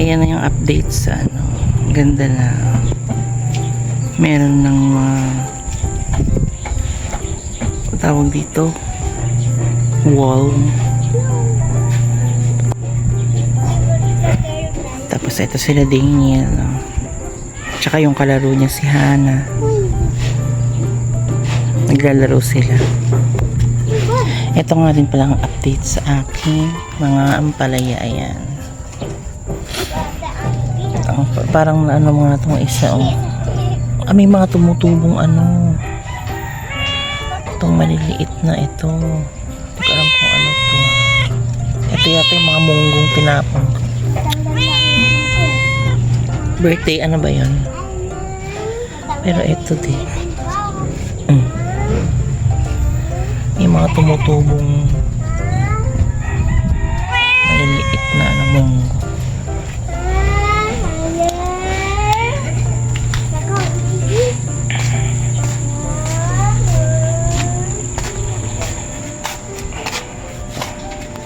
ayan na yung update sa ano. Ganda na. Meron ng mga tawag dito wall. Tapos ito sila Daniel. no? Tsaka yung kalaro niya si Hana. Naglalaro sila. Ito nga rin palang update sa aking mga ampalaya. Ayan. Ang, parang ano mga itong isa. Oh. Ah, may mga tumutubong ano. Itong maliliit na ito. Hindi ko kung ano to. Ito yata yung mga munggong tinapon. Birthday, ano ba yun? Pero ito din. Mm. May mga tumutubong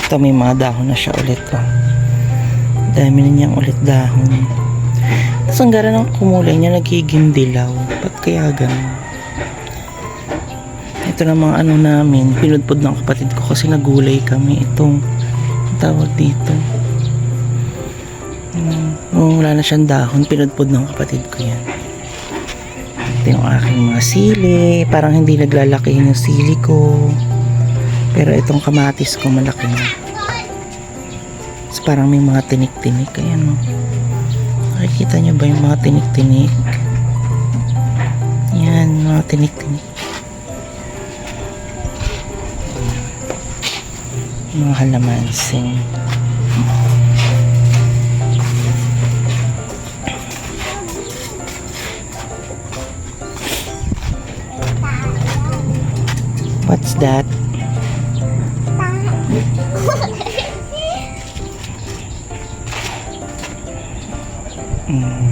Ito may mga dahon na siya ulit. Oh. Dami na niyang ulit dahon. Tapos ang gara ng kumulay niya nagiging dilaw. Ba't kaya ganun? Ito na mga ano namin. Pinudpod ng kapatid ko kasi nagulay kami. Itong tawag dito. Hmm, nung wala na siyang dahon, pinudpod ng kapatid ko yan. Ito yung aking mga sili. Parang hindi naglalaki yung sili ko. Pero itong kamatis ko malaki na. Tapos parang may mga tinik-tinik. Ayan o. Nakikita niyo ba yung mga tinik-tinik? Yan, mga tinik-tinik. Mga halamansing. What's that? Mm.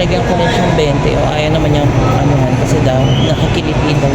Nilagyan ko na siyang 20 o ayaw naman niyang anuhan kasi daw nakikiliti daw.